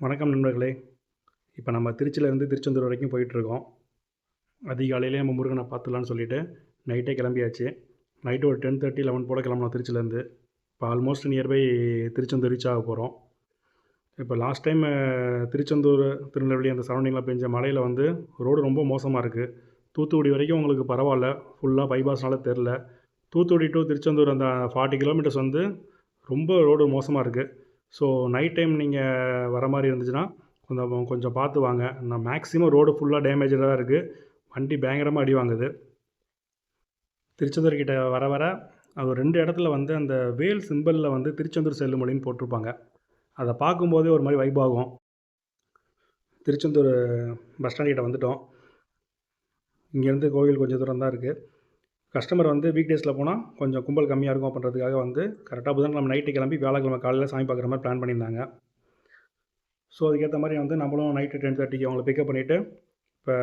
வணக்கம் நண்பர்களே. இப்போ நம்ம திருச்சியிலேருந்து திருச்செந்தூர் வரைக்கும் போயிட்டுருக்கோம் அதிகாலையிலே நம்ம முருகனை பார்த்துலான்னு சொல்லிவிட்டு நைட்டே கிளம்பியாச்சு. நைட்டு ஒரு டென் தேர்ட்டி லெவன் போல் கிளம்பணும் திருச்சியிலேருந்து இப்போ ஆல்மோஸ்ட் நியர்பை திருச்செந்தூர் ரீச் ஆக போகிறோம் இப்போ லாஸ்ட் டைம் திருச்செந்தூர் திருநெல்வேலி அந்த சரௌண்டிங்கில் பெஞ்ச மலையில் வந்து ரோடு ரொம்ப மோசமாக இருக்குது தூத்துக்குடி வரைக்கும் உங்களுக்கு பரவாயில்ல. ஃபுல்லாக பைபாஸ்னால தெரில தூத்துக்குடி டு திருச்செந்தூர் அந்த ஃபார்ட்டி கிலோமீட்டர்ஸ் வந்து ரொம்ப ரோடு மோசமாக இருக்குது ஸோ நைட் டைம் நீங்கள் வர மாதிரி இருந்துச்சுன்னா கொஞ்சம் கொஞ்சம் பார்த்து வாங்க. நான் மேக்ஸிமம் ரோடு ஃபுல்லாக டேமேஜாக தான் இருக்குது வண்டி பயங்கரமாக அடி வாங்குது. திருச்செந்தூர் கிட்ட வர வர அது ரெண்டு இடத்துல வந்து அந்த வேல் சிம்பிளில் வந்து திருச்செந்தூர் செல்லும் மொழின்னு போட்டிருப்பாங்க. அதை பார்க்கும்போதே ஒரு மாதிரி வைப் ஆகும். திருச்செந்தூர் பஸ் ஸ்டாண்ட் கிட்ட வந்துட்டோம். இங்கேருந்து கோவில் கொஞ்சம் தூரம் தான் இருக்குது கஸ்டமர் வந்து வீக் டேஸில் போனால் கொஞ்சம் கும்பல் கம்மியாக இருக்கும் அப்படின்றதுக்காக வந்து கரெக்டாக புதன்கிழமை நைட்டு கிளம்பி வியாழக்கிழமை காலையில் சாமி பார்க்குற மாதிரி பிளான் பண்ணியிருந்தாங்க. ஸோ அதுக்கேற்ற மாதிரி வந்து நம்மளும் நைட்டு டென் தேர்ட்டிக்கு அவங்கள பிக்கப் பண்ணிவிட்டு இப்போ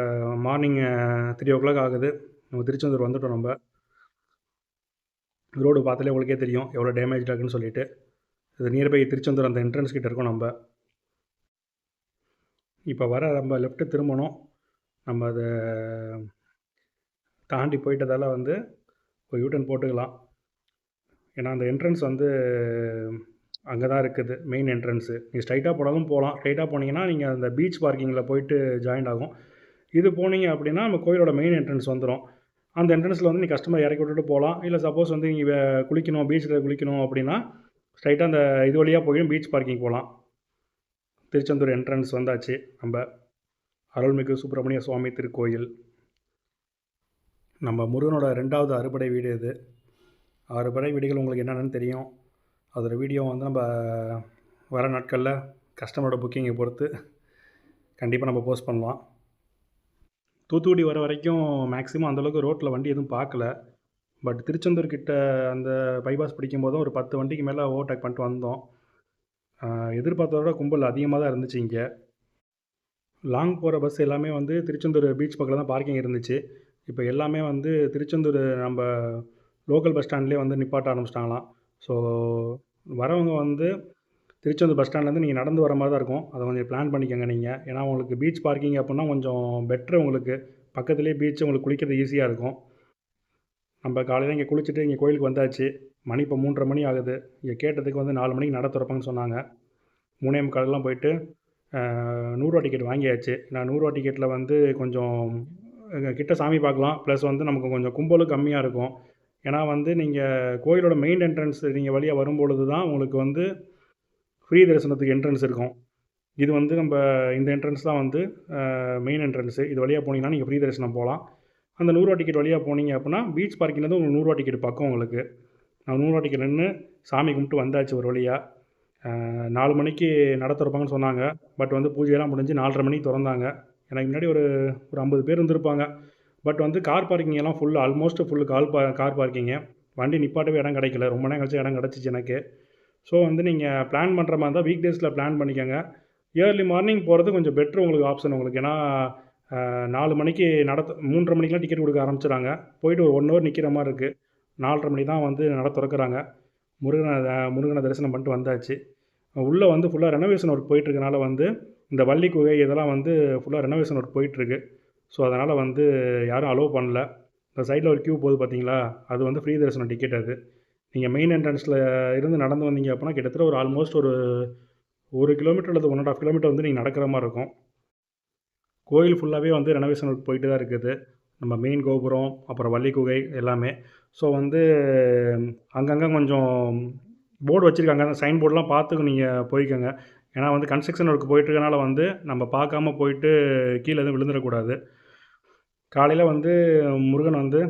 மார்னிங் த்ரீ ஓ கிளாக் ஆகுது. நம்ம திருச்செந்தூர் வந்துட்டோம் நம்ம. ரோடு பார்த்தாலே உங்களுக்கே தெரியும் எவ்வளோ டேமேஜ் இருக்குன்னு சொல்லிட்டு. இது நியர்பை திருச்செந்தூர் அந்த என்ட்ரன்ஸ் கிட்ட இருக்கோம் நம்ம. இப்போ வர நம்ம லெஃப்ட்டு திரும்பணும். நம்ம அதை தாண்டி போயிட்டதால் வந்து ஒரு யூட்டன் போட்டுக்கலாம். ஏன்னா அந்த என்ட்ரன்ஸ் வந்து அங்கே தான் இருக்குது மெயின் என்ட்ரன்ஸு நீங்கள் ஸ்ட்ரைட்டாக போனாலும் போகலாம். ஸ்ட்ரைட்டாக போனீங்கன்னா நீங்கள் அந்த பீச் பார்க்கிங்கில் போயிட்டு ஜாயின் ஆகும். இது போனீங்க அப்படின்னா நம்ம கோயிலோட மெயின் என்ட்ரன்ஸ் வந்துடும் அந்த என்ட்ரன்ஸில் வந்து நீங்கள் கஸ்டமர் இறக்கி விட்டுட்டு போகலாம். இல்லை சப்போஸ் வந்து நீங்கள் குளிக்கணும் பீச்சில் குளிக்கணும் அப்படின்னா ஸ்ட்ரைட்டாக அந்த இது வழியாக போய் பீச் பார்க்கிங் போகலாம். திருச்செந்தூர் என்ட்ரன்ஸ் வந்தாச்சு. நம்ம அருள்மிகு சுப்பிரமணிய சுவாமி திருக்கோயில். நம்ம முருகனோட ரெண்டாவது அறுபடை வீடு இது. அறுபடை வீடுகள் உங்களுக்கு என்னென்னு தெரியும். அதோட வீடியோ வந்து நம்ம வர நாட்களில் கஸ்டமரோட புக்கிங்கை பொறுத்து கண்டிப்பாக நம்ம போஸ்ட் பண்ணலாம். தூத்துக்குடி வர வரைக்கும் மேக்ஸிமம் அந்தளவுக்கு ரோட்டில் வண்டி எதுவும் பார்க்கல. பட் திருச்செந்தூர் கிட்ட அந்த பைபாஸ் பிடிக்கும் போதும் ஒரு பத்து வண்டிக்கு மேலே ஓவர்டேக் பண்ணிட்டு வந்தோம். எதிர்பார்த்ததோட கும்பல் அதிகமாக தான் இருந்துச்சு இங்கே. லாங் போகிற பஸ் எல்லாமே வந்து திருச்செந்தூர் பீச் பக்கத்தில் தான் பார்க்கிங் இருந்துச்சு. இப்போ எல்லாமே வந்து திருச்செந்தூர் நம்ம லோக்கல் பஸ் ஸ்டாண்ட்லேயே வந்து நிப்பாட்ட ஆரம்பிச்சிட்டாங்களாம். ஸோ வரவங்க வந்து திருச்செந்தூர் பஸ் ஸ்டாண்ட்லேருந்து நீங்கள் நடந்து வர மாதிரி தான் இருக்கும். அதை கொஞ்சம் பிளான் பண்ணிக்கோங்க நீங்கள் ஏன்னா உங்களுக்கு பீச் பார்க்கிங் அப்படின்னா கொஞ்சம் பெட்ரு உங்களுக்கு. பக்கத்துலேயே பீச் உங்களுக்கு குளிக்கிறது ஈஸியாக இருக்கும். நம்ம காலையில் இங்கே குளிச்சுட்டு இங்கே கோயிலுக்கு வந்தாச்சு. மணி இப்போ மூன்றரை மணி ஆகுது. இங்கே கேட்டதுக்கு வந்து நாலு மணிக்கு நட திறப்பாங்கன்னு சொன்னாங்க. மூணே முக்காலெலாம் போயிட்டு நூறுரூவா டிக்கெட் வாங்கியாச்சு. நான் நூறுரூவா டிக்கெட்டில் வந்து கொஞ்சம் கிட்ட சாமி பார்க்கலாம். ப்ளஸ் வந்து நமக்கு கொஞ்சம் கும்பலும் கம்மியாக இருக்கும். ஏன்னா வந்து நீங்கள் கோயிலோட மெயின் என்ட்ரன்ஸ் நீங்கள் வழியாக வரும்பொழுது தான் உங்களுக்கு வந்து ஃப்ரீ தரிசனத்துக்கு என்ட்ரன்ஸ் இருக்கும். இது வந்து நம்ம இந்த என்ட்ரன்ஸ் தான் வந்து மெயின் என்ட்ரன்ஸு இது வழியாக போனீங்கன்னா நீங்கள் ஃப்ரீ தரிசனம் போகலாம் அந்த நூறுரூவா டிக்கெட் வழியாக போனீங்க அப்படின்னா பீச் பார்க்கிங்லேருந்து உங்களுக்கு நூறுரூவா டிக்கெட் பக்கம் உங்களுக்கு. நான் நூறுரூவா டிக்கெட் நின்று சாமி கும்பிட்டு வந்தாச்சு ஒரு வழியாக நாலு மணிக்கு நடத்துகிறப்பாங்கன்னு சொன்னாங்க. பட் வந்து பூஜையெல்லாம் முடிஞ்சு நாலரை மணிக்கு திறந்தாங்க. எனக்கு முன்னாடி ஒரு ஒரு ஐம்பது பேர் இருந்திருப்பாங்க. பட் வந்து கார் பார்க்கிங் எல்லாம் ஃபுல் ஆல்மோஸ்ட் ஃபுல் கால் பா கார் பார்க்கிங்கு வண்டி நிப்பாட்டவே இடம் கிடைக்கல. ரொம்ப நேரம் கழிச்சு இடம் கிடச்சிச்சு எனக்கு. ஸோ வந்து நீங்கள் பிளான் பண்ணுற மாதிரி தான் வீக் டேஸில் பிளான் பண்ணிக்கோங்க. ஏர்லி மார்னிங் போகிறது கொஞ்சம் பெட்ரு உங்களுக்கு ஆப்ஷன் உங்களுக்கு. ஏன்னா நாலு மணிக்கு நடத்த மூன்றரை மணிக்கெலாம் டிக்கெட் கொடுக்க ஆரம்பிச்சிடாங்க போயிட்டு ஒரு ஒன் ஹவர் நிற்கிற மாதிரி இருக்குது நாலரை மணி தான் வந்து நட திறக்கிறாங்க. முருகனை முருகனை தரிசனம் பண்ணிட்டு வந்தாச்சு. உள்ளே வந்து ஃபுல்லாக ரெனோவேஷன் ஒர்க் போயிட்டுருக்கனால வந்து இந்த வள்ளி குகை இதெல்லாம் வந்து ஃபுல்லாக ரெனோவேஷன் ஒர்க் போயிட்டுருக்கு. ஸோ அதனால் வந்து யாரும் அலோவ் பண்ணல. இந்த சைடில் ஒரு க்யூ போகுது பார்த்தீங்களா அது வந்து ஃப்ரீ தரிசனம் டிக்கெட் அது. நீங்கள் மெயின் என்ட்ரன்ஸில் இருந்து நடந்து வந்தீங்க அப்படின்னா கிட்டத்தட்ட ஒரு ஆல்மோஸ்ட் ஒரு ஒரு கிலோமீட்டர் அல்லது ஒன் அண்ட் ஆஃப் கிலோமீட்டர் வந்து நீங்கள் நடக்கிற மாதிரி இருக்கும். கோயில் ஃபுல்லாகவே வந்து ரெனோவேஷன் ஒர்க் போயிட்டு தான் இருக்குது. நம்ம மெயின் கோபுரம் அப்புறம் வள்ளி குகை எல்லாமே. ஸோ வந்து அங்கங்கே கொஞ்சம் போர்டு வச்சுருக்காங்க. அந்த சைன் போர்டெலாம் பார்த்து நீங்கள் போய்க்கோங்க. ஏன்னா வந்து கன்ஸ்ட்ரக்ஷன் ஒர்க் போயிட்டுருக்கனால வந்து நம்ம பார்க்காம போயிட்டு கீழே எதுவும் விழுந்துடக்கூடாது. காலையில் வந்து முருகன் வந்து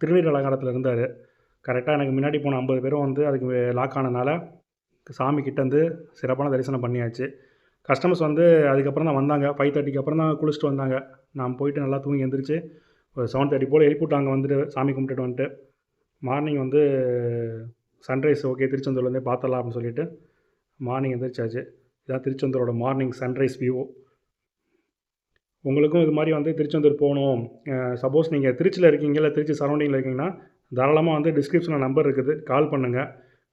திருநீர் அலங்காரத்தில் இருந்தார். கரெக்டாக எனக்கு முன்னாடி போன ஐம்பது பேரும் வந்து அதுக்கு லாக் ஆனதுனால சாமி கிட்டேருந்து சிறப்பான தரிசனம் பண்ணியாச்சு. கஸ்டமர்ஸ் வந்து அதுக்கப்புறம் தான் வந்தாங்க. ஃபைவ் தேர்ட்டிக்கு அப்புறம் தான் குளிச்சுட்டு வந்தாங்க. நான் போயிட்டு நல்லா தூங்கி எழுந்திரிச்சு ஒரு செவன் தேர்ட்டி போல் எழுப்பிவிட்டாங்க வந்துட்டு சாமி கும்பிட்டுட்டு வந்துட்டு. மார்னிங் வந்து சன்ரைஸ் ஓகே திருச்செந்தூர்லேருந்தே பார்த்தலாம் அப்படின்னு சொல்லிட்டு மார்னிங் எந்திரிச்சாச்சு. இதான் திருச்செந்தூரோட மார்னிங் சன்ரைஸ் வியூ உங்களுக்கும் இது மாதிரி வந்து திருச்செந்தூர் போகணும். சப்போஸ் நீங்கள் திருச்சியில் இருக்கீங்க இல்லை திருச்சி சரௌண்டிங்கில் இருக்கீங்கன்னா தாராளமாக வந்து டிஸ்கிரிப்ஷனில் நம்பர் இருக்குது. கால் பண்ணுங்கள்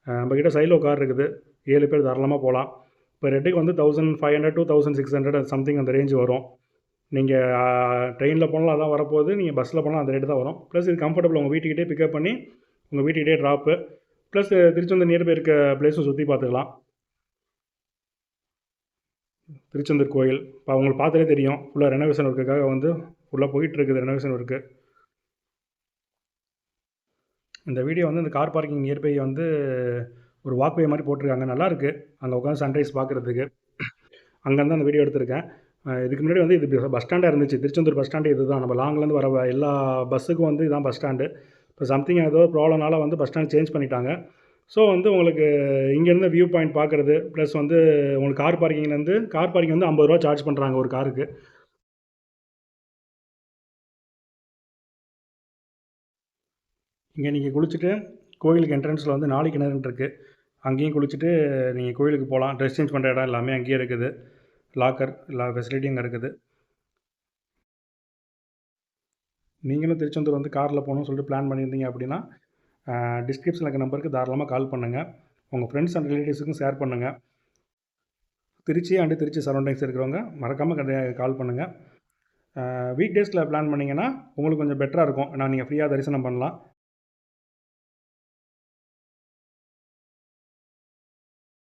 நம்மக்கிட்ட சைலோ கார் இருக்குது. ஏழு பேர் தாராளமாக போகலாம் இப்போ ரெட்டுக்கு வந்து thousand five hundred two thousand six hundred something அந்த ரேஞ்ச் வரும். நீங்கள் ட்ரெயினில் போனாலும் அதான் வரப்போகுது. நீங்கள் பஸ்ஸில் போனால் அந்த ரேட்டு தான் வரும். ப்ளஸ் இது கம்ஃபர்டபுள் உங்கள் வீட்டுக்கிட்டே பிக்கப் பண்ணி உங்கள் வீட்டுக்கிட்டே ட்ராப்பு ப்ளஸ் திருச்செந்தூர் நியர்பை இருக்க பிளேஸும் சுற்றி பார்த்துக்கலாம். திருச்செந்தூர் கோயில். இப்போ அவங்களுக்கு பார்த்தாலே தெரியும். ஃபுல்லாக ரெனோவேஷன் ஒர்க்குக்காக வந்து ஃபுல்லாக போயிட்டுருக்குது ரெனோவேஷன் ஒர்க்கு இந்த வீடியோ வந்து இந்த கார் பார்க்கிங் நியர்பை வந்து ஒரு வாக்வே மாதிரி போட்டிருக்காங்க. நல்லாயிருக்கு அங்கே உட்காந்து சன்ரைஸ் பார்க்குறதுக்கு. அங்கேருந்து அந்த வீடியோ எடுத்திருக்கேன். இதுக்கு முன்னாடி வந்து இது பஸ் ஸ்டாண்டாக இருந்துச்சு. திருச்செந்தூர் பஸ் ஸ்டாண்டு இது தான் நம்ம லாங்லேருந்து வர எல்லா பஸ்ஸுக்கும் வந்து இதுதான் பஸ் ஸ்டாண்டு இப்போ சம்திங் ஏதோ ப்ராப்ளம்னால வந்து பஸ் ஸ்டாண்ட் சேஞ்ச் பண்ணிட்டாங்க. ஸோ வந்து உங்களுக்கு இங்கேருந்து வியூ பாயிண்ட் பார்க்குறது ப்ளஸ் வந்து உங்களுக்கு கார் பார்க்கிங்லேருந்து கார் பார்க்கிங் வந்து ஐம்பது ரூபா சார்ஜ் பண்ணுறாங்க ஒரு காருக்கு இங்கே நீங்கள் குளிச்சுட்டு கோயிலுக்கு என்ட்ரன்ஸில் வந்து நாளைக்கு கிணறுன்னு இருக்குது அங்கேயும் குளிச்சுட்டு நீங்கள் கோயிலுக்கு போகலாம். ட்ரெஸ் சேஞ்ச் பண்ணுற இடம் எல்லாமே அங்கேயே இருக்குது. லாக்கர் எல்லா ஃபெசிலிட்டியும் அங்கே இருக்குது. நீங்களும் திருச்செந்தூர் வந்து காரில் போகணும்னு சொல்லிட்டு பிளான் பண்ணியிருந்தீங்க அப்படின்னா டிஸ்கிரிப்ஷனில் இருக்க நம்பருக்கு தாராளமாக கால் பண்ணுங்கள் உங்கள் ஃப்ரெண்ட்ஸ் அண்ட் ரிலேட்டிவ்ஸுக்கும் ஷேர் பண்ணுங்கள் திருச்சி அண்டு திருச்சி சரௌண்டிங்ஸ் இருக்கிறவங்க மறக்காமல் கால் பண்ணுங்கள் வீக் டேஸில் பிளான் பண்ணிங்கன்னா உங்களுக்கு கொஞ்சம் பெட்டராக இருக்கும். ஏன்னா நீங்கள் ஃப்ரீயாக தரிசனம் பண்ணலாம்.